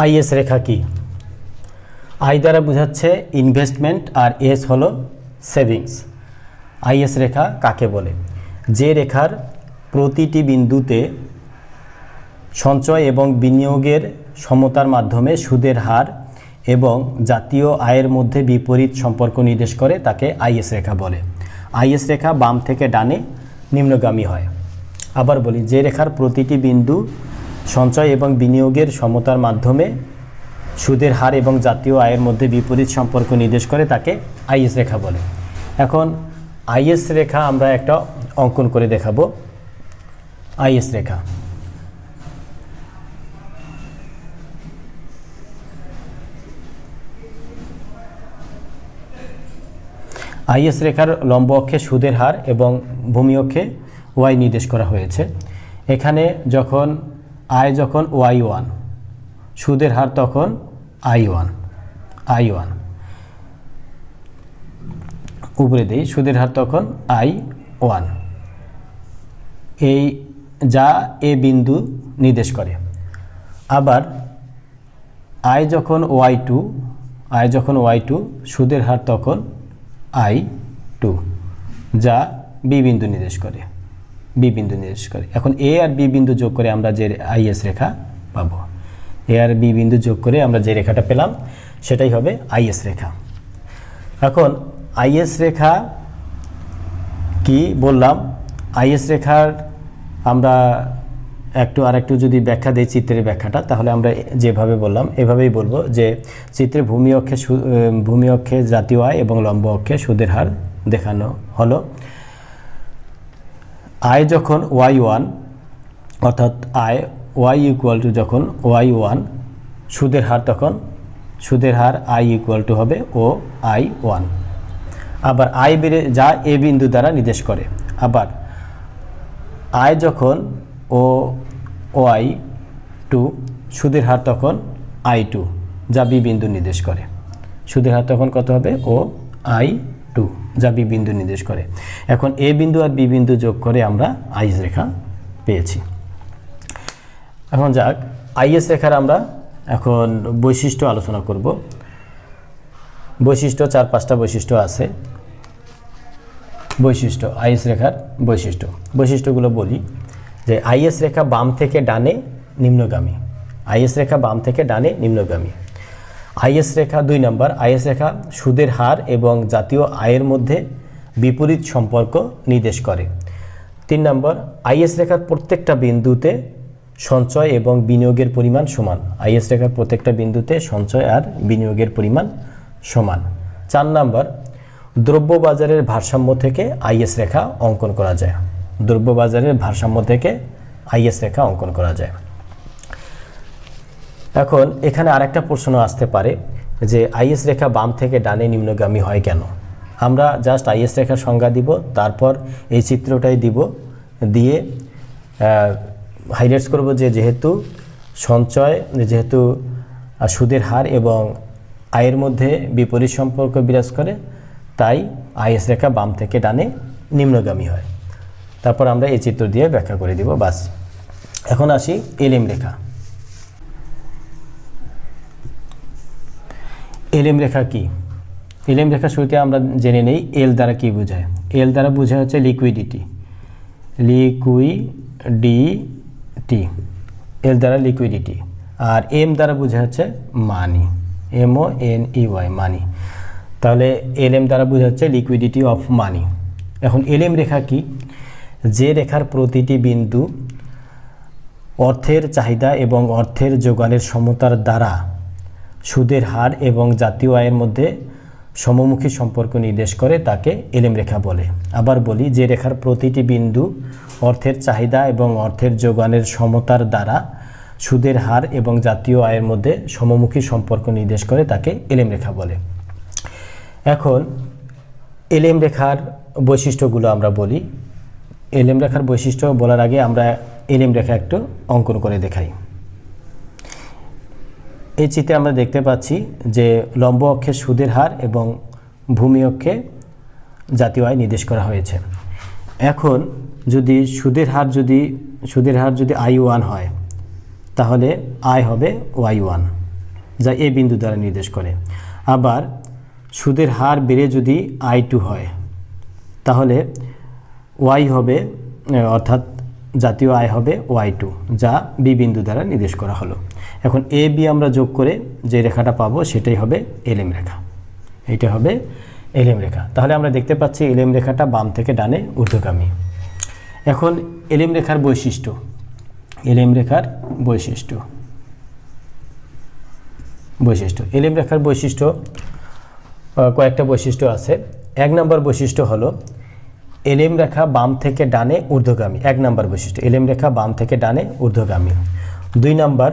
Is রেখা কি? I দ্বারা বোঝাচ্ছে ইনভেস্টমেন্ট আর এস হলো সেভিংস আইএস রেখা কাকে বলে? যে রেখার প্রতিটি বিন্দুতে সঞ্চয় এবং বিনিয়োগের সমতার মাধ্যমে সুদের হার এবং জাতীয় আয়ের মধ্যে বিপরীত সম্পর্ক নির্দেশ করে তাকে আইএস রেখা বলে। আইএস রেখা বাম থেকে ডানে নিম্নগামী হয়। আবার বলি, যে রেখার প্রতিটি বিন্দু সঞ্চয় এবং বিনিয়োগের সমতার মাধ্যমে সুদের হার এবং জাতীয় আয়ের মধ্যে বিপরীত সম্পর্ক নির্দেশ করে তাকে আইএস রেখা বলে। এখন আইএস রেখা আমরা একটা অঙ্কন করে দেখাবো। Is Rekha. আইএস রেখার লম্ব অক্ষে সুদের হার এবং ভূমি অক্ষে ওয়াই নির্দেশ করা হয়েছে। এখানে যখন আয় যখন ওয়াই ওয়ান, সুদের হার তখন আই ওয়ান আই ওয়ান। উপরে দিই, সুদের হার তখন আই ওয়ান। এই যা এ বিন্দু নির্দেশ করে। আবার আয় যখন ওয়াই টু আয় যখন ওয়াই টু, সুদের হার তখন আই টু, যা বি বিন্দু নির্দেশ করে। বি বিন্দু নির্দেশ করে। এখন এ আর বি বিন্দু যোগ করে আমরা যে আইএস রেখা পাবো। এ আর বি বিন্দু যোগ করে আমরা যে রেখাটা পেলাম, সেটাই হবে আইএস রেখা। এখন আইএস রেখা কি বললাম? আইএস রেখার আমরা একটু আর একটু যদি ব্যাখ্যা দিই চিত্রের ব্যাখ্যাটা, তাহলে আমরা যেভাবে বললাম, এভাবেই বলব যে চিত্রে ভূমি অক্ষে ভূমি অক্ষে জাতীয় আয় এবং লম্ব অক্ষে সুদের হার দেখানো হলো। আয় যখন ওয়াই ওয়ান অর্থাৎ আয় ওয়াই ইকুয়াল টু যখন ওয়াই ওয়ান সুদের হার তখন, সুদের হার আই ইকুয়াল টু হবে ও আই ওয়ান আবার আয় বেড়ে, যা এ বিন্দু দ্বারা নির্দেশ করে। আবার আয় যখন ও ওয়াই টু সুদের হার তখন আই টু যা বি বিন্দু নির্দেশ করে। সুদের হার তখন কত হবে? ও আই টু, যা বি বিন্দু নির্দেশ করে। এখন এ বিন্দু আর বি বিন্দু যোগ করে আমরা আইস রেখা পেয়েছি। এখন যাক, আইএস রেখার আমরা এখন বৈশিষ্ট্য আলোচনা করব। বৈশিষ্ট্য, চার পাঁচটা বৈশিষ্ট্য আছে। বৈশিষ্ট্য, আইএস রেখার বৈশিষ্ট্য। বৈশিষ্ট্যগুলো বলি যে আইএস রেখা বাম থেকে ডানে নিম্নগামী। আইএস রেখা বাম থেকে ডানে নিম্নগামী। আইএস রেখা দুই নম্বর। আইএস রেখা সুদের হার এবং জাতীয় আয়ের মধ্যে বিপরীত সম্পর্ক নির্দেশ করে। তিন নম্বর, আইএস রেখার প্রত্যেকটা বিন্দুতে সঞ্চয় এবং বিনিয়োগের পরিমাণ সমান। আইএস রেখার প্রত্যেকটা বিন্দুতে সঞ্চয় আর বিনিয়োগের পরিমাণ সমান। চার নম্বর দ্রব্যবাজারের ভারসাম্য থেকে আইএস রেখা অঙ্কন করা যায়। দ্রব্যবাজারের ভারসাম্য থেকে আইএস রেখা অঙ্কন করা যায়। এখন এখানে আরেকটা প্রশ্ন আসতে পারে যে আইএস রেখা বাম থেকে ডানে নিম্নগামী হয় কেন? আমরা জাস্ট আইএস রেখার সংজ্ঞা দিব, তারপর এই চিত্রটাই দিব, দিয়ে হাইলাইটস করব যে যেহেতু সঞ্চয়, যেহেতু সুদের হার এবং আয়ের মধ্যে বিপরীত সম্পর্ক বিরাজ করে, তাই আইএস রেখা বাম থেকে ডানে নিম্নগামী হয়। তারপর আমরা এই চিত্র দিয়ে ব্যাখ্যা করে দিব, বাস। এখন আসি এলিম রেখা। এলএম রেখা কি? এলএম রেখা শুরুতে আমরা জেনে নেই, এল দ্বারা কি বোঝায়? এল দ্বারা বোঝায় হচ্ছে লিকুইডিটি লিকুইডিটি এল দ্বারা লিকুইডিটি আর এম দ্বারা বোঝা হচ্ছে money M O N E Y money তাহলে এল এম দ্বারা বোঝা হচ্ছে লিকুইডিটি অফ মানি এখন এলএম রেখা কি? যে রেখার প্রতিটি বিন্দু অর্থের চাহিদা এবং অর্থের যোগানের সমতার দ্বারা সুদের হার এবং জাতীয় আয়ের মধ্যে সমমুখী সম্পর্ক নির্দেশ করে তাকে এলেম রেখা বলে। আবার বলি যে রেখার প্রতিটি বিন্দু অর্থের চাহিদা এবং অর্থের যোগানের সমতার দ্বারা সুদের হার এবং জাতীয় আয়ের মধ্যে সমমুখী সম্পর্ক নির্দেশ করে তাকে এলেম রেখা বলে। এখন এলেম রেখার বৈশিষ্ট্যগুলো আমরা বলি। এলেম রেখার বৈশিষ্ট্য বলার আগে আমরা এলেম রেখা একটু অঙ্কন করে দেখাই। এই চিত্রে আমরা দেখতে পাচ্ছি যে লম্ব অক্ষে সুদের হার এবং ভূমি অক্ষে জাতীয় আয় নির্দেশ করা হয়েছে। এখন যদি সুদের হার যদি, সুদের হার যদি আই ওয়ান হয়, তাহলে আয় হবে ওয়াই ওয়ান, যা এ বিন্দু দ্বারা নির্দেশ করে। আবার সুদের হার বেড়ে যদি আই টু হয়, তাহলে ওয়াই হবে, অর্থাৎ জাতীয় আয় হবে ওয়াই টু যা বি বিন্দু দ্বারা নির্দেশ করা হলো। এখন এ বি আমরা যোগ করে যে রেখাটা পাবো সেটাই হবে এলএম রেখা। এইটা হবে এলএম রেখা। তাহলে আমরা দেখতে পাচ্ছি এলএম রেখাটা বাম থেকে ডানে ঊর্ধ্বগামী। এখন এলএম রেখার বৈশিষ্ট্য। এলএম রেখার বৈশিষ্ট্য। বৈশিষ্ট্য। এলএম রেখার বৈশিষ্ট্য কয়েকটা বৈশিষ্ট্য আছে। এক নম্বর বৈশিষ্ট্য হলো এলএম রেখা বাম থেকে ডানে ঊর্ধ্বগামী। এক নম্বর বৈশিষ্ট্য এলএম রেখা বাম থেকে ডানে ঊর্ধ্বগামী। দুই নম্বর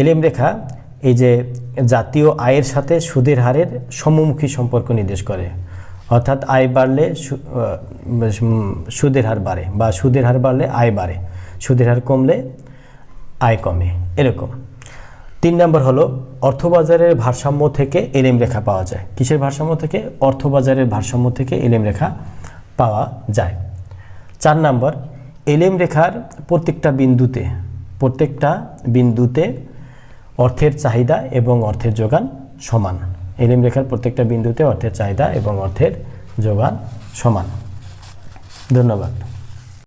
এলএম রেখা এই যে জাতীয় আয়ের সাথে সুদের হারের সমমুখী সম্পর্ক নির্দেশ করে। অর্থাৎ আয় বাড়লে সুদের হার বাড়ে বা সুদের হার বাড়লে আয় বাড়ে। সুদের হার কমলে আয় কমে, এরকম। তিন নম্বর হলো অর্থবাজারের ভারসাম্য থেকে এলএম রেখা পাওয়া যায়। কিসের ভারসাম্য থেকে? অর্থবাজারের ভারসাম্য থেকে এলএম রেখা পাওয়া যায়। চার নম্বর এলএম রেখার প্রত্যেকটা বিন্দুতে প্রত্যেকটা বিন্দুতে অর্থের চাহিদা এবং অর্থের যোগান সমান। এলএম রেখার প্রত্যেকটা বিন্দুতে অর্থের চাহিদা এবং অর্থের যোগান সমান। ধন্যবাদ।